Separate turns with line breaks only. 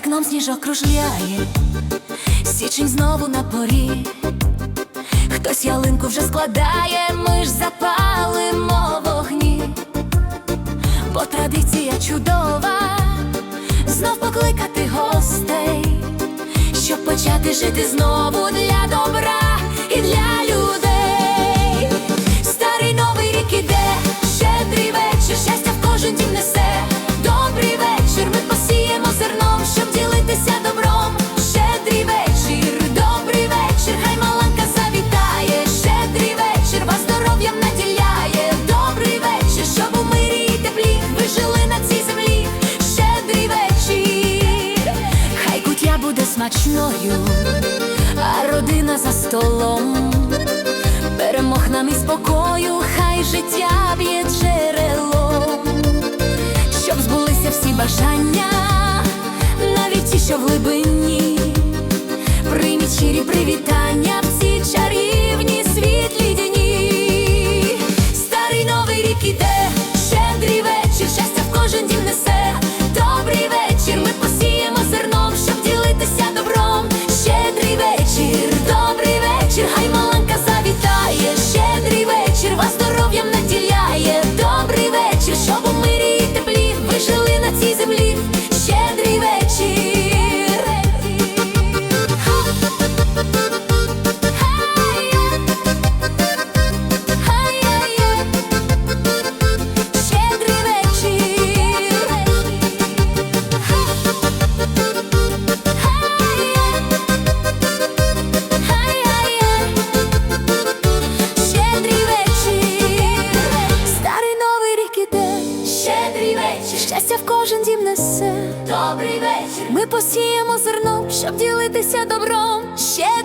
сніжок кружляє, січень знову на порі. Хтось ялинку вже складає, ми ж запалимо вогні, бо традиція чудова, знов покликати гостей, щоб почати жити знову для добра смачною, а родина за столом. Перемог нам і спокою, хай життя б'є джерелом, щоб збулися всі бажання, навіть ті, що в глибині, прийміть щирі привітання щастя в кожен дім несе. Добрий вечір. Ми посіємо зерно, щоб ділитися добром. Щедрий